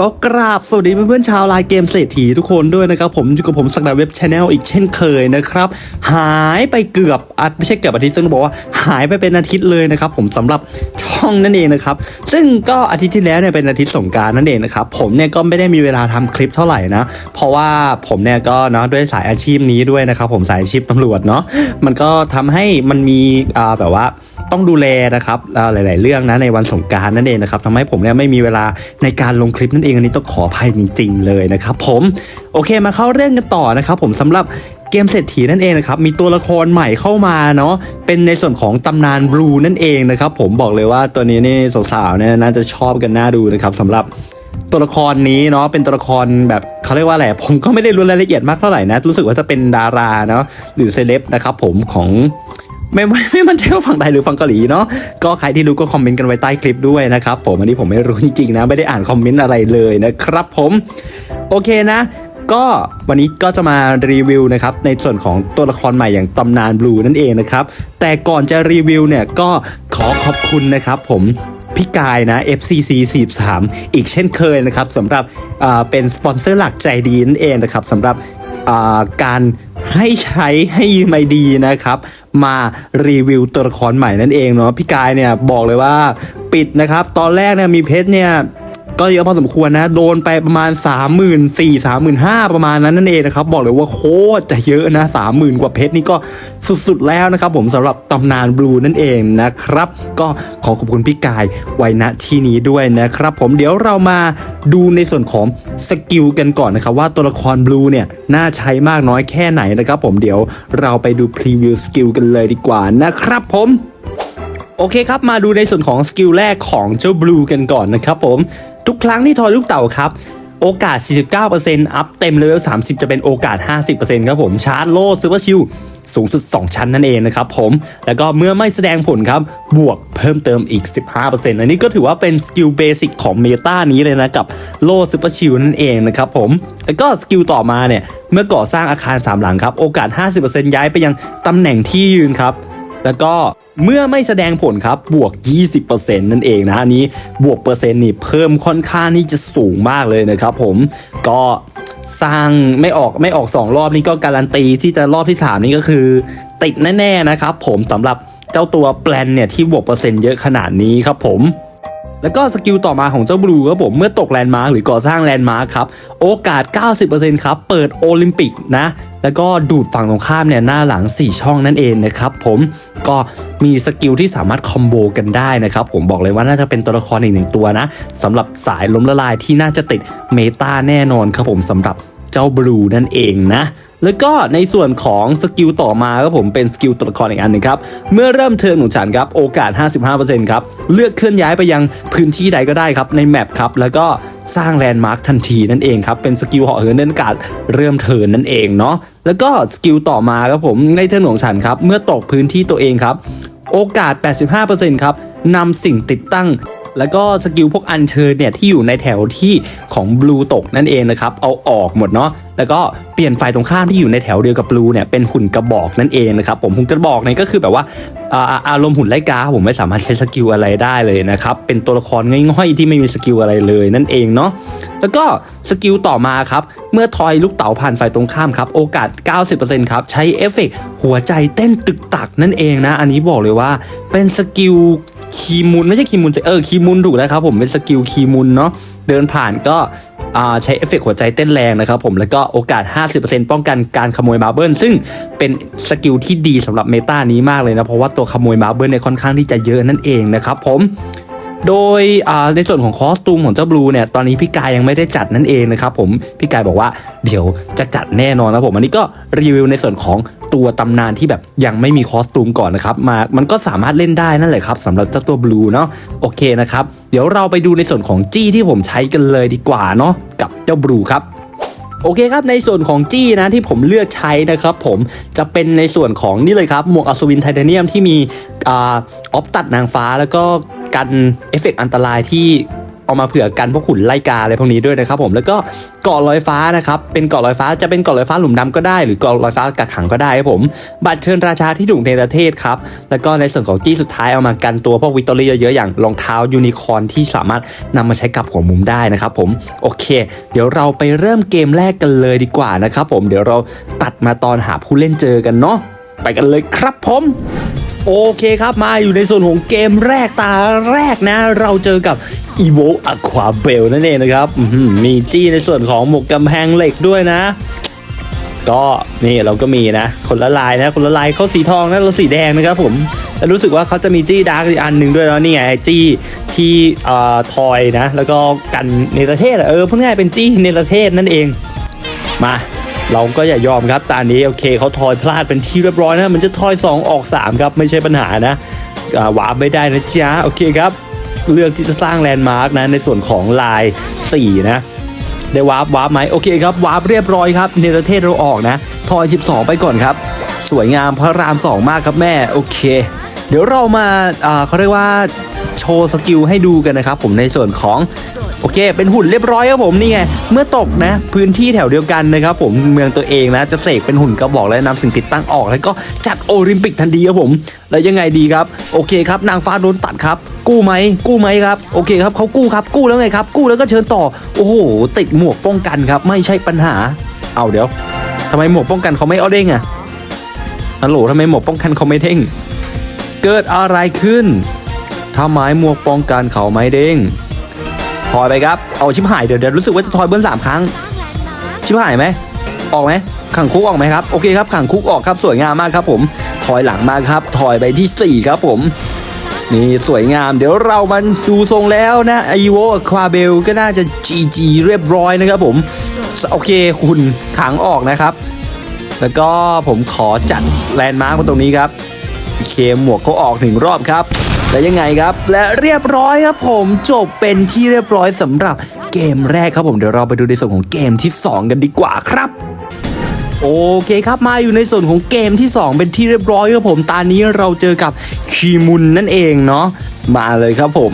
ก็กราบสวัสดีเพื่อนๆชาวไลน์เกมเศรษฐีทุกคนด้วยนะครับผมอยู่กับผมสักดาเว็บชาแนลอีกเช่นเคยนะครับ หายไปเกือบอาไม่ใช่เกือบอาทิตย์ซึ่งต้องบอกว่าหายไปเป็นอาทิตย์เลยนะครับผมสำหรับช่องนั่นเองนะครับซึ่งก็อาทิตย์ที่แล้วเนี่ยเป็นอาทิตย์สงการนั่นเองนะครับผมเนี่ยก็ไม่ได้มีเวลาทำคลิปเท่าไหร่นะเพราะว่าผมเนี่ยก็เนาะด้วยสายอาชีพนี้ด้วยนะครับผมสายอาชีพตำรวจเนาะมันก็ทำให้มันมีอ่าแบบว่า ต้องดูแลนะครับอ่าหลาย ๆ เรื่องนะในวันสงการนั่นเองนะครับทำให้ผมเนี่ยไม่มีเวลาในการลงคลิปนั่นเองอันนี้ต้องขออภัยจริง ๆ เลยนะครับผมโอเคมาเข้าเรื่องกันต่อนะครับ ผมสำหรับเกมเศรษฐีนั่นเองนะครับ มีตัวละครใหม่เข้ามาเนาะ เป็นในส่วนของตำนานบลูนั่นเองนะครับ ผมบอกเลยว่าตัวนี้นี่สาวๆเนี่ยน่าจะชอบกันน่าดูนะครับสำหรับตัวละครนี้เนาะเป็นตัวละครแบบเขาเรียกว่าอะไรผมก็ไม่ได้รู้รายละเอียดมากเท่าไหร่นะ รู้สึกว่าจะเป็นดาราเนาะหรือเซเลบนะครับผมของ ไม่ไม่ไม่มันใช่ว่าฝั่งไทยหรือฝั่งเกาหลีเนาะก็ใครที่รู้ก็คอมเมนต์กันไว้ใต้คลิปด้วยนะครับผมอันนี้ผมไม่รู้จริงๆนะไม่ได้อ่านคอมเมนต์อะไรเลยนะครับผมโอเคนะก็วันนี้ก็จะมารีวิวนะครับในส่วนของตัวละครใหม่อย่างตำนานบลูนั่นเองนะครับแต่ก่อนจะรีวิวเนี่ยก็ขอขอบคุณนะครับผมพี่กายนะ FCC 43อีกเช่นเคยนะครับสำหรับเป็นสปอนเซอร์หลักใจดีนั่นเองนะครับสำหรับการ ให้ใช้ให้ยืมไอดีนะครับ มารีวิวตัวละครใหม่นั่นเองเนาะพี่กายเนี่ยบอกเลยว่าปิดนะครับ ตอนแรกเนี่ยมีเพชรเนี่ย ก็เยอะพอสมควรนะโดนไปประมาณ 3 4 0 0 0 3 5 0 0 0ประมาณนั้นนั่นเองนะครับบอกเลยว่าโคตรจะเยอะนะ 30,000 กว่าเพชรนี่ก็สุดๆแล้วนะครับผมสำหรับตำนานบลูนั่นเองนะครับ ก็ขอขอบคุณพี่กายไว้ณที่นี้ด้วยนะครับผมเดี๋ยวเรามาดูในส่วนของสกิลกันก่อนนะครับว่าตัวละครบลูเนี่ยน่าใช้มากน้อยแค่ไหนนะครับผมเดี๋ยวเราไปดูพรีวิวสกิลกันเลยดีกว่านะครับผมโอเคครับ มาดูในส่วนของสกิลแรกของเจ้าบลูกันก่อนนะครับผม ทุกครั้งที่ทอยลูกเต่าครับโอกาส 49%อัพเต็มเลเวล 30 จะเป็นโอกาส 50%ครับผมชาร์จโล่ซูเปอร์ชิลสูงสุด 2 ชั้นนั่นเองนะครับผม แล้วก็เมื่อไม่แสดงผลครับ บวกเพิ่มเติมอีก 15%อันนี้ก็ถือว่าเป็นสกิลเบสิกของเมตานี้เลยนะ กับโล่ซูเปอร์ชิลนั่นเองนะครับผม แล้วก็สกิลต่อมาเนี่ย เมื่อก่อสร้างอาคารสามหลังครับ โอกาส 50%ย้ายไปยังตำแหน่งที่ยืนครับ แล้วก็เมื่อไม่แสดงผลครับบวก 20%นั่นเองนะอันนี้บวกเปอร์เซ็นต์นี่เพิ่มค่อนข้างที่จะสูงมากเลยนะครับผมก็สร้างไม่ออกไม่ออก 2 รอบนี่ก็การันตีที่จะรอบที่ 3 นี่ก็คือ ติดแน่ๆนะครับผมสำหรับเจ้าตัวแปลนเนี่ยที่บวกเปอร์เซ็นต์เยอะขนาดนี้ครับผมแล้วก็สกิลต่อมาของเจ้าบลูครับผมเมื่อตกแลนด์มาร์คหรือก่อสร้างแลนด์มาร์คครับ โอกาส 90%ครับ เปิดโอลิมปิกนะ แล้วก็ดูดฝั่งตรงข้ามเนี่ยหน้าหลัง 4 ช่องนั่นเองนะครับผมก็มีสกิลที่สามารถคอมโบกันได้นะครับผมบอกเลยว่าน่าจะเป็นตัวละครอีกหนึ่งตัวนะสำหรับสายล้มละลายที่น่าจะติดเมตาแน่นอนครับผมสำหรับเจ้าบลูนั่นเองนะ แล้วก็ในส่วนของสกิลต่อมาครับผมเป็นสกิลตัวละครอีกอันหนึงครับ เมื่อเริ่มเทิร์นของฉันครับ โอกาส 55%ครับ เลือกเคลื่อนย้ายไปยังพื้นที่ใดก็ได้ครับ ในแมปครับ แล้วก็สร้างแลนด์มาร์คทันทีนั่นเองครับ เป็นสกิลเหาะเหินเดินอากาศเริ่มเทิร์นนั่นเองเนาะแล้วก็สกิลต่อมาครับผมในเทิร์นของฉันครับเมื่อตกพื้นที่ตัวเองครับ โอกาส 85%ครับนำสิ่งติดตั้ง แล้วก็สกิลพวกอัญเชิญเนี่ยที่อยู่ในแถวที่ของบลูตกนั่นเองนะครับเอาออกหมดเนาะแล้วก็เปลี่ยนฝ่ายตรงข้ามที่อยู่ในแถวเดียวกับบลูเนี่ยเป็นหุ่นกระบอกนั่นเองนะครับผมหุ่นกระบอกเนี่ยก็คือแบบว่าอาอารมณ์หุ่นไล่การผมไม่สามารถใช้สกิลอะไรได้เลยนะครับเป็นตัวละครง่อยๆที่ไม่มีสกิลอะไรเลยนั่นเองเนาะแล้วก็สกิลต่อมาครับเมื่อทอยลูกเต๋าผ่านฝ่ายตรงข้ามครับโอกาส 90%ครับใช้เอฟเฟกต์หัวใจเต้นตึกตักนั่นเองนะ อันนี้บอกเลยว่าเป็นสกิล คีมุนไม่ใช่คีมุนเออคีมุนถูกแล้วครับผมเป็นสกิลคีมุนเนาะเดินผ่านก็ใช้เอฟเฟกต์หัวใจเต้นแรงนะครับผมแล้วก็โอกาส 50%ป้องกันการขโมยมาเบิลซึ่งเป็นสกิลที่ดีสำหรับเมตานี้มากเลยนะ เพราะว่าตัวขโมยมาเบิลเนี่ยค่อนข้างที่จะเยอะนั่นเองนะครับผมโดยในส่วนของคอสตูมของเจ้าบลูเนี่ยตอนนี้พี่กายยังไม่ได้จัดนั่นเองนะครับผมพี่กายบอกว่าเดี๋ยวจะจัดแน่นอนนะผมอันนี้ก็รีวิวในส่วนของ ตัวตำนานที่แบบยังไม่มีคอสตูมก่อนนะครับมามันก็สามารถเล่นได้นั่นแหละครับสำหรับเจ้าตัวบลูเนาะโอเคนะครับเดี๋ยวเราไปดูในส่วนของจี้ที่ผมใช้กันเลยดีกว่าเนาะกับเจ้าบลูครับโอเคครับในส่วนของจี้นะที่ผมเลือกใช้นะครับผมจะเป็นในส่วนของนี่เลยครับหมวกอัศวินไทเทเนียมที่มีออฟตัดนางฟ้าแล้วก็กันเอฟเฟกต์อันตรายที่ เอามาเผื่อกันพวกขุนไล่กาอะไรพวกนี้ด้วยนะครับผมแล้วก็เกาะลอยฟ้านะครับเป็นเกาะลอยฟ้าจะเป็นเกาะลอยฟ้าหลุมดำก็ได้หรือเกาะลอยฟ้ากักขังก็ได้ครับผม บัตรเชิญราชาที่ถูกในประเทศครับแล้วก็ในส่วนของจี้สุดท้ายเอามากันตัวพวกวิตตอรี่เยอะๆอย่างรองเท้ายูนิคอร์นที่สามารถนำมาใช้กับหัวมุมได้นะครับผมโอเค เดี๋ยวเราไปเริ่มเกมแรกกันเลยดีกว่านะครับผมเดี๋ยวเราตัดมาตอนหาผู้เล่นเจอกันเนาะไปกันเลยครับผม โอเคครับมาอยู่ในส่วนของเกมแรกตาแรกนะ เราเจอกับ e v o Aqua Bell นั่นเองนะครับมีจี้ในส่วนของหมวกกำแพงเหล็กด้วยนะ ก็นี่เราก็มีนะ คนละลายนะ คนละลายเขาสีทองนะเราสีแดงนะครับผมแต่รู้สึกว่าเขาจะมีจี้ดาร์กอีกอันหนึ่งด้วยแล้วนี่ไงจี้ที่เอ่อทอยนะ แล้วก็กันเนรเทศเออพูดง่ายเป็นจี้เนรเทศนั่นเองมา เราก็อย่ายอมครับตอนนี้โอเคเขาทอยพลาดเป็นที่เรียบร้อยนะมันจะทอย 2 ออก 3 ครับไม่ใช่ปัญหานะอ่าวาร์ปไม่ได้นะจ๊ะโอเคครับ เลือกที่จะสร้างแลนด์มาร์กนะในส่วนของลาย 4 นะได้วาร์ปวาร์ปไหมโอเคครับวาร์ปเรียบร้อยครับเนประเทศเราออกนะทอย 12 ไปก่อนครับ สวยงามพระราม 2 มากครับแม่โอเค เดี๋ยวเรามาอ่าเขาเรียกว่า โชว์สกิลให้ดูกันนะครับผมในส่วนของโอเค เป็นหุ่นเรียบร้อยครับผมนี่ไง เมื่อตกนะ พื้นที่แถวเดียวกันนะครับผมเมืองตัวเองนะ จะเสกเป็นหุ่นกระบอกและนำสิ่งติดตั้งออก แล้วก็จัดโอลิมปิกทันทีครับผม แล้วยังไงดีครับ โอเคครับ นางฟ้าโดนตัดครับ กู้ไหมกู้ไหมครับ โอเคครับเขากู้ครับ กู้แล้วไงครับ กู้แล้วก็เชิญต่อ โอ้โห ติดหมวกป้องกันครับ ไม่ใช่ปัญหา เอาเดี๋ยวทำไมหมวกป้องกันเขาไม่เอาเด้งอะฮัลโหลทำไมหมวกป้องกันเขาไม่เด้ง เกิดอะไรขึ้น ทำไม้หมวกป้องกันเขาไม่เด้งทอยไปครับ เอาชิบหายเดี๋ยวเดี๋ยวรู้สึกว่าจะทอยเบิ้ลสามครั้ง ชิบหายไหม ออกไหมขังคุกออกไหมครับ โอเคครับ ขังคุกออกครับ สวยงามมากครับผม ถอยหลังมาครับ ถอยไปที่ 4 ครับผม นี่สวยงาม เดี๋ยวเรามาดูทรงแล้วนะไอโวควาเบลก็น่าจะ GG เรียบร้อยนะครับผม โอเคคุณขังออกนะครับ แล้วก็ผมขอจัดแลนด์มาร์กตรงนี้ครับ เคหมวกเขาออกหนึ่งรอบครับ และยังไงครับ และเรียบร้อยครับผมจบเป็นที่เรียบร้อยสำหรับเกมแรกครับผมเดี๋ยวเราไปดูในส่วนของเกมที่ 2 กันดีกว่าครับโอเคครับมาอยู่ในส่วนของเกมที่ 2 เป็นที่เรียบร้อยครับผมตอนนี้เราเจอกับคีมุนนั่นเองเนาะมาเลยครับผม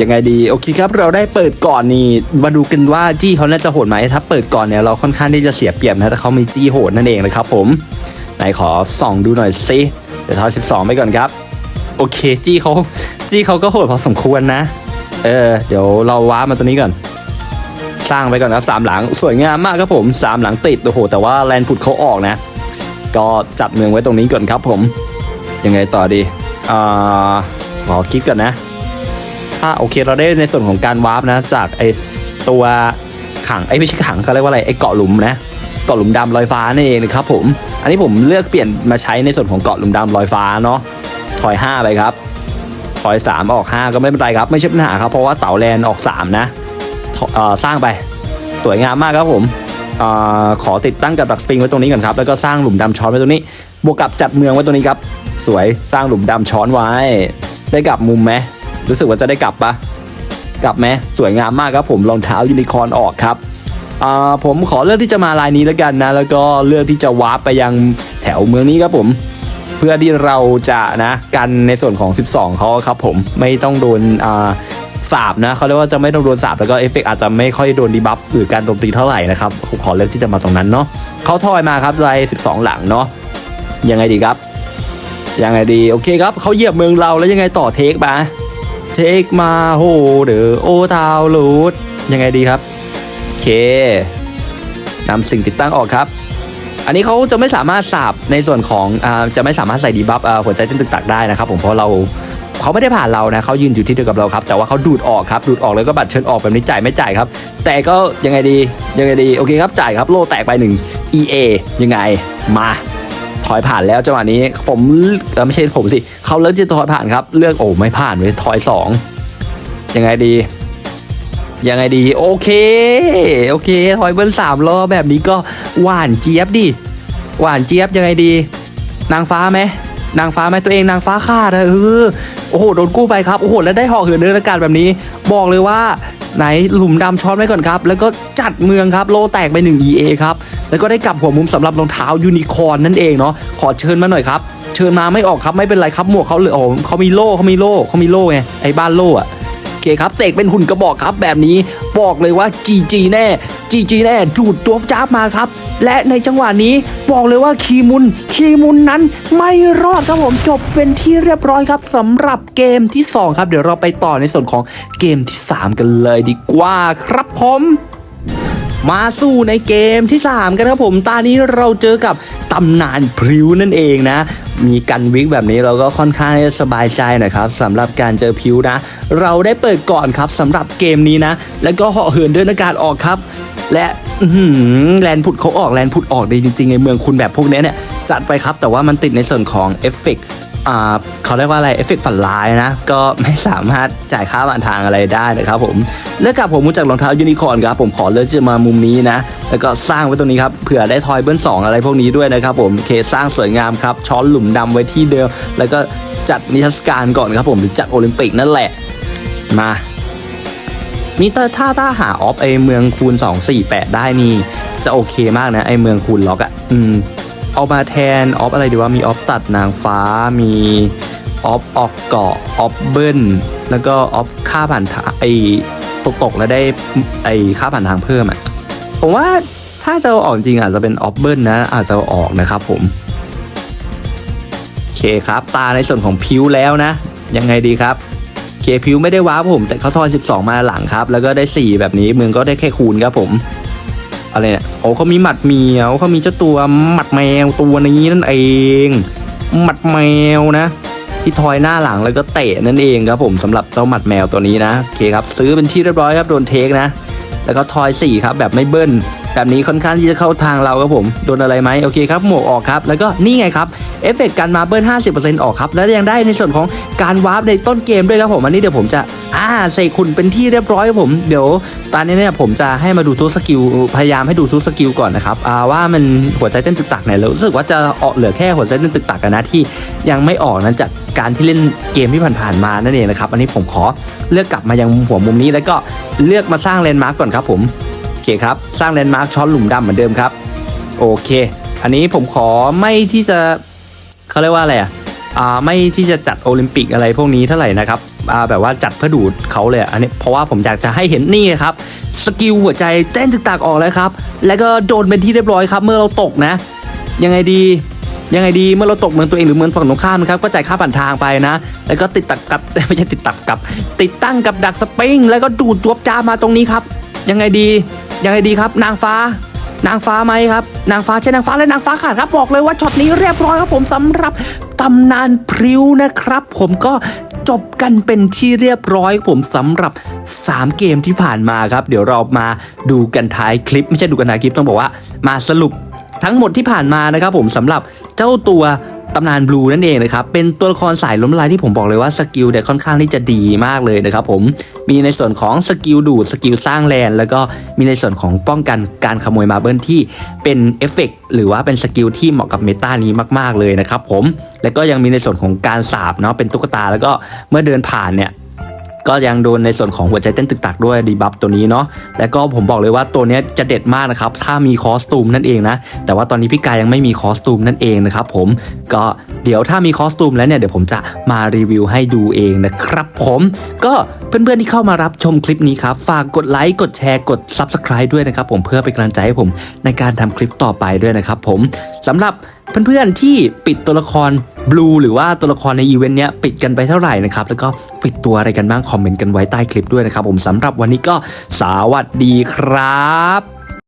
ยังไงดีโอเคครับเราได้เปิดก่อนนี่มาดูกันว่าจี้เขาน่าจะโหดไหมถ้าเปิดก่อนเนี่ยเราค่อนข้างที่จะเสียเปรียบนะแต่เขามีจี้โหดนั่นเองนะครับผมไหนขอส่องดูหน่อยสิเดี๋ยวทอย12ไปก่อนครับ โอเคจี้เขาจี้เขาก็โหดพอสมควรนะ เออ เดี๋ยวเราว้ามาตัวนี้ก่อน สร้างไปก่อนครับสามหลังสวยงามมากครับผมสามหลังติดโอ้โห แต่ว่าแลนพุดเขาออกนะ ก็จัดเมืองไว้ตรงนี้ก่อนครับผม ยังไงต่อดีอ่าขอคิดก่อนนะถ้าโอเคเราได้ในส่วนของการวาร์ปนะ จากไอตัวขังไอไม่ใช่ขังเขาเรียกว่าอะไรไอเกาะหลุมนะเกาะหลุมดำลอยฟ้านี่เองนะครับผม อันนี้ผมเลือกเปลี่ยนมาใช้ในส่วนของเกาะหลุมดำลอยฟ้าเนาะ ถอย 5 ไปครับ ถอย 3 ออก 5 ก็ไม่เป็นไรครับ ไม่ใช่ปัญหาครับ เพราะว่าเต่าแลนออก 3 นะสร้างไปสวยงามมากครับผมอขอติดตั้งกับดักสปริงไว้ตรงนี้ก่อนครับ แล้วก็สร้างหลุมดำช้อนไว้ตรงนี้ บวกกับจัดเมืองไว้ตรงนี้ครับ สวยสร้างหลุมดำช้อนไว้ ได้กลับมุมไหมรู้สึกว่าจะได้กลับปะกลับไหมสวยงามมากครับผมรองเท้ายูนิคอร์นออกครับผมขอเลือกที่จะมาลายนี้แล้วกันนะ แล้วก็เลือกที่จะวาร์ปไปยังแถวเมืองนี้ครับผม เพื่อที่เราจะนะกันในส่วนของ 12เขาครับผมไม่ต้องโดนอ่าสาบนะเขาเรียกว่าจะไม่ต้องโดนสาบแล้วก็เอฟเฟกต์อาจจะไม่ค่อยโดนดีบัฟหรือการโจมตีเท่าไหร่นะครับผมขอเลือกที่จะมาตรงนั้นเนาะเขาทอยมาครับลาย12 หลังเนาะยังไงดีครับ ยังไงดีโอเคครับเขาเหยียบเมืองเราแล้วยังไงต่อเทคมาเทคมาโหเดอโอทาวลูดยังไงดีครับโอเคนำสิ่งติดตั้งออกครับ อันนี้เขาจะไม่สามารถสาบในส่วนของอจะไม่สามารถใส่ดีบัฟหัวใจเต้นตึกตักได้นะครับผมเพราะเราเขาไม่ได้ผ่านเรานะเขายืนอยู่ที่เดียวกับเราครับแต่ว่าเขาดูดออกครับดูดออกแล้วก็บัตรเชิญออกแบบนี้จ่ายไม่จ่ายครับ แต่ก็ยังไงดียังไงดีโอเคครับจ่ายครับโลแตกไปหนึ่ง EA ยังไงมาถอยผ่านแล้วจังหวะนี้ผมไม่ใช่ผมสิเขาเลือกที่จะถอยผ่านครับ เลือกโอ้ไม่ผ่านเลยถอยสองยังไงดี ยังไงดี โอเค โอเคถอยเบิ้ลสามล้อแบบนี้ก็หวานเจี๊ยบดิหวานเจี๊ยบยังไงดี นางฟ้าไหมนางฟ้าไหมตัวเองนางฟ้าฆ่าเธอเออโอ้โหโดนกู้ไปครับโอ้โหแล้วได้ห่อเหินเดินอากาศแบบนี้ บอกเลยว่าไหนหลุมดำช้อนไว้ก่อนครับ แล้วก็จัดเมืองครับ โลแตกไป 1 EA ครับ แล้วก็ได้กลับหัวมุมสำหรับรองเท้ายูนิคอร์นนั่นเองเนาะขอเชิญมาหน่อยครับ เชิญมาไม่ออกครับไม่เป็นไรครับหมวกเขาเลยโอ้เขามีโล่เขามีโล่เขามีโล่ไงไอ้บ้านโล่อะ เคครับเสกเป็นหุ่นกระบอกครับแบบนี้บอกเลยว่า GG แน่ GG แน่ดูดตัวจ้าบมาครับ และในจังหวะนี้บอกเลยว่าคีมุนคีมุนนั้นไม่รอดครับผมจบเป็นที่เรียบร้อยครับสำหรับเกมที่ 2 ครับ เดี๋ยวเราไปต่อในส่วนของเกมที่ 3 กันเลยดีกว่าครับผม มาสู้ในเกมที่ 3 กันครับผมตอนนี้เราเจอกับตำนานพริ้วนั่นเองนะ มีกันวิกแบบนี้เราก็ค่อนข้างจะสบายใจนะครับสำหรับการเจอพิ้วนะ เราได้เปิดก่อนครับสำหรับเกมนี้นะ แล้วก็เหาะเหินเดินอากาศออกครับ และแลนพุดเขาออกแลนพุดออกดีจริงๆในเมืองคุณแบบพวกนี้เนี่ยจัดไปครับแต่ว่ามันติดในส่วนของเอฟเฟกต์ เขาเรียกว่าอะไรเอฟเฟกต์ฝันร้ายนะ ก็ไม่สามารถจ่ายค่าผ่านทางอะไรได้นะครับผมเลือกกับผมมาจากรองเท้ายูนิคอร์นครับผมขอเลือกจะมามุมนี้นะ แล้วก็สร้างไว้ตรงนี้ครับเผื่อได้ทอยเบิ้ลสองอะไรพวกนี้ด้วยนะครับผมเคสร้างสวยงามครับช้อนหลุมดำไว้ที่เดิม แล้วก็จัดนิทรรศการก่อนครับผมหรือจัดโอลิมปิกนั่นแหละมามีแต่ถ้าถ้าหาออฟไอเมืองคูณ 2 4 8 ได้นี่ จะโอเคมากนะไอเมืองคูณล็อกอะ่ะอืม เอามาแทนออฟอะไรดีว่ามีออฟตัดนางฟ้า มีออฟออกเกาะออฟเบิ้ลแล้วก็ออฟค่าผ่านทางไอตกตกแล้วได้ไอค่าผ่านทางเพิ่มอะผมว่าถ้าจะออกจริงอาจจะเป็นออฟเบิ้ลนะ อาจจะออกนะครับผมโอเคครับ ตาในส่วนของพิวแล้วนะ ยังไงดีครับเคพิวไม่ได้ว้าผม แต่เขาทอน 12 มาหลังครับ แล้วก็ได้ 4 แบบนี้เมืองก็ได้แค่คูณครับผม อะไรเนี่ยโอ้เขามีหมัดเหมียวเขามีเจ้าตัวหมัดแมวตัวนี้นั่นเอง หมัดแมวนะ ที่ทอยหน้าหลังแล้วก็เตะนั่นเองครับผมสำหรับเจ้าหมัดแมวตัวนี้นะโอเคครับซื้อเป็นที่เรียบร้อยครับโดนเทคนะ แล้วก็ทอย4ครับแบบไม่เบิ้ลแบบนี้ค่อนข้างที่จะเข้าทางเราครับผม โดนอะไรไหมโอเคครับหมวกออกครับ แล้วก็นี่ไงครับเอฟเฟกต์การมาเบิ้ล50%ออกครับ แล้วยังได้ในส่วนของการวาร์ปในต้นเกมด้วยครับผมอันนี้เดี๋ยวผมจะอ่าใส่คุณเป็นที่เรียบร้อยครับผมเดี๋ยวตอนนี้เนี่ยผมจะให้มาดูทุกสกิลพยายามให้ดูทุกสกิลก่อนนะครับอ่าว่ามันหัวใจเต้นตึกตักไหนแล้วรู้สึกว่าจะออกเหลือแค่หัวใจเต้นตึกตักกันนะที่ยังไม่ออกนั้นจากการที่เล่นเกมที่ผ่านๆมานั่นเองนะครับอันนี้ผมขอเลือกกลับมายังหัวมุมนี้แล้วก็เลือกมาสร้างแลนด์มาร์กก่อนครับผม คครับ สร้างแลนด์มาร์คช้อนหลุมดำเหมือนเดิมครับ โอเค อันนี้ผมขอไม่ที่จะเขาเรียกว่าอะไรอะอ่าไม่ที่จะจัดโอลิมปิกอะไรพวกนี้เท่าไหร่นะครับอ่าแบบว่าจัดเพื่อดูดเขาเลยอันนี้เพราะว่าผมอยากจะให้เห็นนี่ครับสกิลหัวใจเต้นตึกตักออกแล้วครับ แล้วก็โดนเป็นที่เรียบร้อยครับ เมื่อเราตกนะ ยังไงดียังไงดีเมื่อเราตกเมืองตัวเองหรือเมืองฝั่งตรงข้ามนะครับก็จ่ายค่าผ่านทางไปนะ แล้วก็ติดตักกับไม่ใช่ติดตักกับ ติดตั้งกับดักสปริงแล้วก็ดูดจวบจ้ามาตรงนี้ครับ ยังไงดี ยังไงดีครับ นางฟ้า นางฟ้าไหมครับ นางฟ้าใช่นางฟ้าและนางฟ้าขาดครับบอกเลยว่าช็อตนี้เรียบร้อยครับผมสำหรับตำนานพริ้วนะครับ ผมก็จบกันเป็นที่เรียบร้อยครับผมสำหรับ 3 เกมที่ผ่านมาครับ เดี๋ยวเรามาดูกันท้ายคลิป ไม่ใช่ดูกันท้ายคลิปต้องบอกว่า มาสรุปทั้งหมดที่ผ่านมานะครับผมสำหรับเจ้าตัว ตำนานบลูนั่นเองนะครับเป็นตัวละครสายล้มลายที่ผมบอกเลยว่าสกิลเนี่ยค่อนข้างที่จะดีมากเลยนะครับผมมีในส่วนของสกิลดูดสกิลสร้างแลนแล้วก็มีในส่วนของป้องกันการขโมยมาเบิลที่เป็นเอฟเฟกต์หรือว่าเป็นสกิลที่เหมาะกับเมตานี้มาก ๆเลยนะครับผมแล้วก็ยังมีในส่วนของการสาบเนาะเป็นตุ๊กตาแล้วก็เมื่อเดินผ่านเนี่ย ก็ยังโดนในส่วนของหัวใจเต้นตึกตักด้วยดีบัฟตัวนี้เนาะแล้วก็ผมบอกเลยว่าตัวนี้จะเด็ดมากนะครับถ้ามีคอสตูมนั่นเองนะแต่ว่าตอนนี้พี่กายยังไม่มีคอสตูมนั่นเองนะครับผมก็เดี๋ยวถ้ามีคอสตูมแล้วเนี่ยเดี๋ยวผมจะมารีวิวให้ดูเองนะครับผมก็เพื่อนๆที่เข้ามารับชมคลิปนี้ครับฝากกดไลค์กดแชร์กด Subscribe ด้วยนะครับผมเพื่อเป็นกำลังใจให้ผมในการทำคลิปต่อไปด้วยนะครับผมสำหรับ เพื่อนๆที่ปิดตัวละครบลูหรือว่าตัวละครในอีเวนต์เนี้ยปิดกันไปเท่าไหร่นะครับแล้วก็ปิดตัวอะไรกันบ้างคอมเมนต์กันไว้ใต้คลิปด้วยนะครับผมสำหรับวันนี้ก็สวัสดีครับ